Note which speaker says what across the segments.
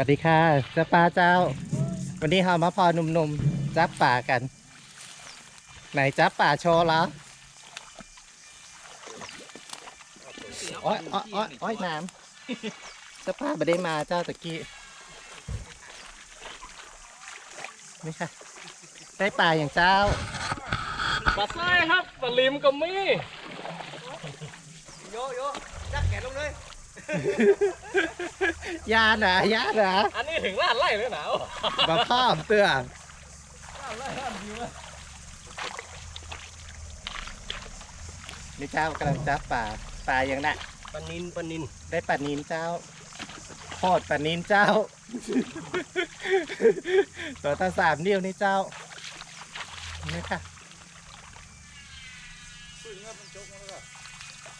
Speaker 1: วัสดีค่ะจับปลาเจ้า วันนี้เรามาพอหนุ่มๆจับป่ากัน ไหนจับป่าโชว์แล้วโอ้ยโอ้ยโอ้ยโอ้ยน้ำจับปลาไม่ได้มาเจ้าตะกี้นี่ค่ะ ได้ปลาอย่างเจ้า
Speaker 2: ปลาไส้ครับปลาลิมก็มี
Speaker 3: โยโยจักแขนลงเลย
Speaker 1: ยาหนายาหนา
Speaker 2: อันนี้ถึงล้านไร่เลยหนาว
Speaker 1: มาพ่อมเตือนนี่เจ้ากำลังจับป่าป่าอย่างน่ะ
Speaker 2: ปลานินปลานิน
Speaker 1: ได้ปลานินเจ้าโคตรปลานินเจ้า ตัวตาสามนิ้วนี่เจ้านี่ค่ะ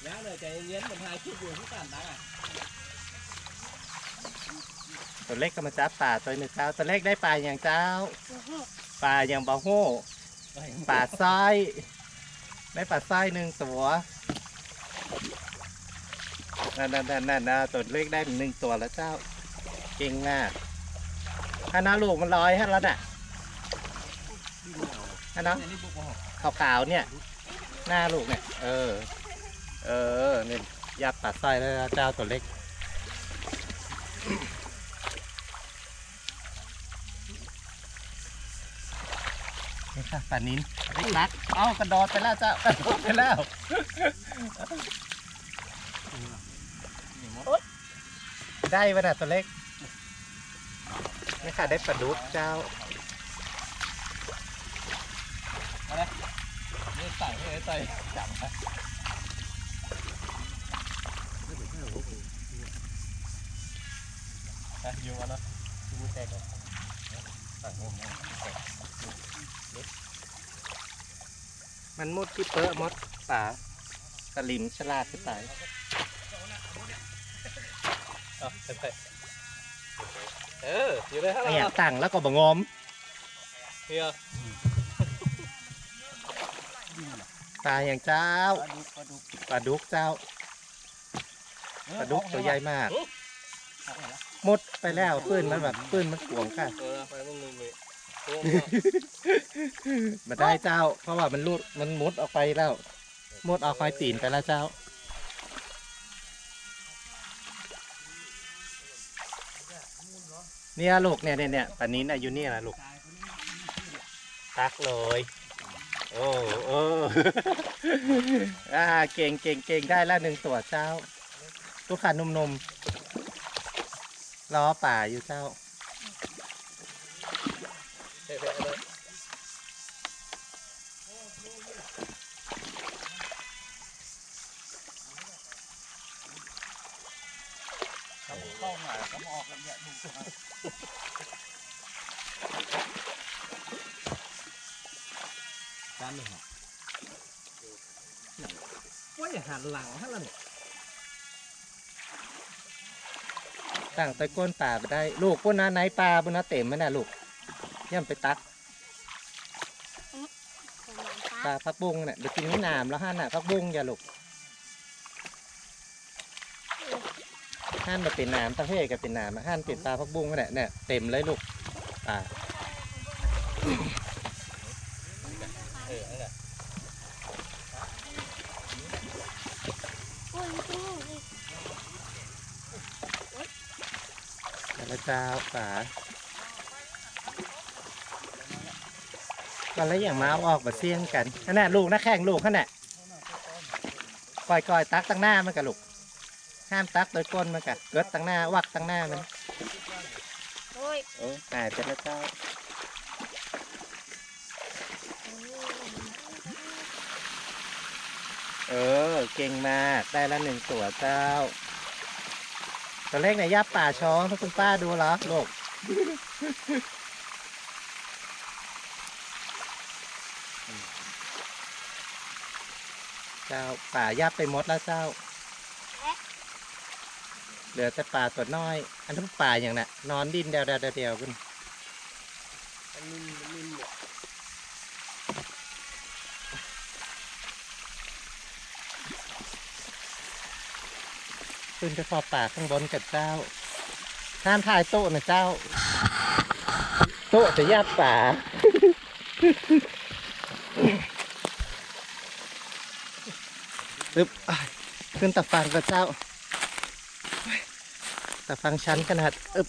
Speaker 2: น้าเลยใจเย็นๆมันทายคลิปอยู่ที่กันนะ
Speaker 1: ตัวเล็กก็มาจับป่าตัวหนึ่งเจ้าตัวเล็กได้ปลาอย่างเจ้าปลาอย่างบาโฮปลาสร้อยได้ปลาสร้อยหนึ่งตัวนั่นนั่นนั่นนั่นนะตัวเล็กได้หนึ่งตัวแล้วเจ้า เก่งมากถ้าน้าลูกมันลอยให้แล้วน่ะถ้าน้องขาวๆเนี่ย หน้าลูกเนี่ย เออ เออเนี่ยัดปลาสร้อยแล้วเจ้าตัวเล็ก นี่ค่ะปลานินเล็กรัก เอ้ากระโดดไปแล้วเจ้ากระโดดไปแล้วได้ปะน่ะตัวเล็กนี่ค่ะได้ปลาดุกเจ้าอะไร
Speaker 2: นี่ใส่ไม่ได้ใส่จับนะ อะอยู่มาเนาะดูแตกก่อนสั่งงงง
Speaker 1: มันมุดที่เปอะมดป่าสลิมฉลาดขึ้นไป
Speaker 2: อะใส่เอออยู่ในข้าง
Speaker 1: ไอ้
Speaker 2: ล่า
Speaker 1: หยังงตั้งแล้วก็บงอม
Speaker 2: เฮีย
Speaker 1: ปลาอย่างเจ้าปลาดุกเจ้าปลาดุกตัวใหญ่มาก มุดไปแล้วปืนมันแบบปืนมันขวงค่ะ
Speaker 2: เออไปมึงมึงมีโอ้
Speaker 1: มาได้เจ้า เพราะว่ามันรูดมันมุดออกไปแล้วมุดออกคอยตีนไปแล้วเจ้า เนี่ยลูกเนี่ยเนี่ยเนี่ยปลานี้อายุเนี่ยนะลูก ตักเลย โอ้โอ้อ่าเก่งเก่งเก่งได้แล้วหนึ่งตัวเจ้า ลูกค้านุ่มๆ ล้อป่าอยู่เจ้า
Speaker 2: เฮ้ยเฮ้ยเฮ้ย
Speaker 3: เข้ามาเขามาออกกันเนี่ยดู
Speaker 2: จานหนึ่งเหรอว่าอย่าหันหลังให้เราเนี่ย
Speaker 1: ตั้งต้ก้นป่าไปได้ ลูกพวกนั้นไหนปลาพวกนั้นเต็มมันน่ะลูกย่ำไปตักปลาพักบุ้งเนี่ยเดี๋ยวกินนี่น้ำแล้วห้านน่ะพักบุ้งอย่าลูกห้านมาเป็นน้ำประเภทกับเป็นน้ำอะห้านเป็นปลาพักบุ้งนั่นแหละเนี่ยเต็มเลยลูกป่า
Speaker 2: เออนั่นแหละ
Speaker 1: แล้วเจ้าป่าวันละอย่างมาเอาออกมาเสี่ยงกันขนาดลูกนะแข่งลูกขนาดก่อยก่อยๆตักตั้งหน้ามันกะลูกห้ามตักโดยก้นมันกะเกิดตั้งหน้าวักตั้งหน้ามัน
Speaker 4: โอ้ย
Speaker 1: โอ้ตายไปแล้วเจ้าเออ เก่งมาก ได้ละหนึ่งตัวเจ้า ตัวเลขไหนยับป่าช้องถ้าคุณป้าดูเหรอลูกเจ้าป่ายับไปหมดแล้วเจ้า เหลือแต่ป่าตัวน้อย อันนั้นป่าอย่างน่ะ นอนดินเดียวเดียวเดียวคุณ
Speaker 2: อันนี้อันนี้เนี่ย
Speaker 1: ขึ้นไปพอป่าข้างบนกับเจ้าห้ามถ่ายโต๊ะนะเจ้า โต๊ะจะยัดป่าปึ๊บอ้ายขึ้นตะฟังกับเจ้าตะฟังชั้นขนาดอึบ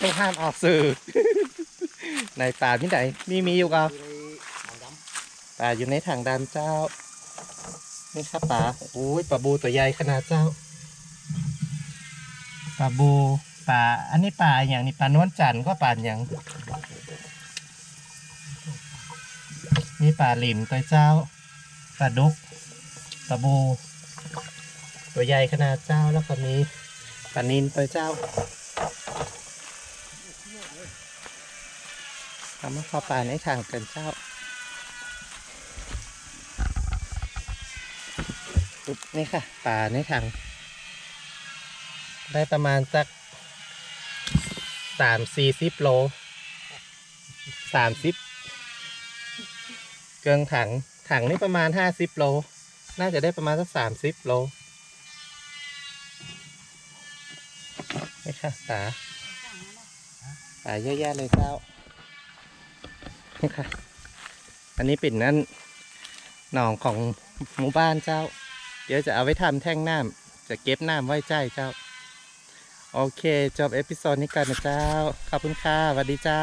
Speaker 1: ต้องห้ามออกสื่อในป่าที่ไหนมีมีอยู่กับป่าอยู่ในถังดำเจ้า นี่ครับป่าโอ้ยปลาบูตัวใหญ่ขนาดเจ้าปลาบูป่าอันนี้ป่าอย่างนี้ปลานวลจันทร์ก็ป่าอย่างมีป่าหลิมตัวเจ้าปลาดุกปลาบู ตัวใหญ่ขนาดเจ้าแล้วก็มีปลานินตัวเจ้าทำมาเข้าป่าในทางกันเจ้า ปุ๊บนี่ค่ะป่าในถัง ได้ประมาณสักสามสี่สิบโลสามสิบเกิงถังถังนี่ประมาณห้าสิบโล น่าจะได้ประมาณสักสามสิบโลนี่ค่ะป่าป่าเยอะแยะเลยเจ้านี่ค่ะ อันนี้ปิ่นนั่นหนองของหมู่บ้านเจ้า เดี๋ยวจะเอาไว้ทำแท่งน้ำจะเก็บน้ำไว้ใจเจ้า โอเค จบเอพิโซดนี้กันนะเจ้า ขอบคุณค่ะสวัสดีเจ้า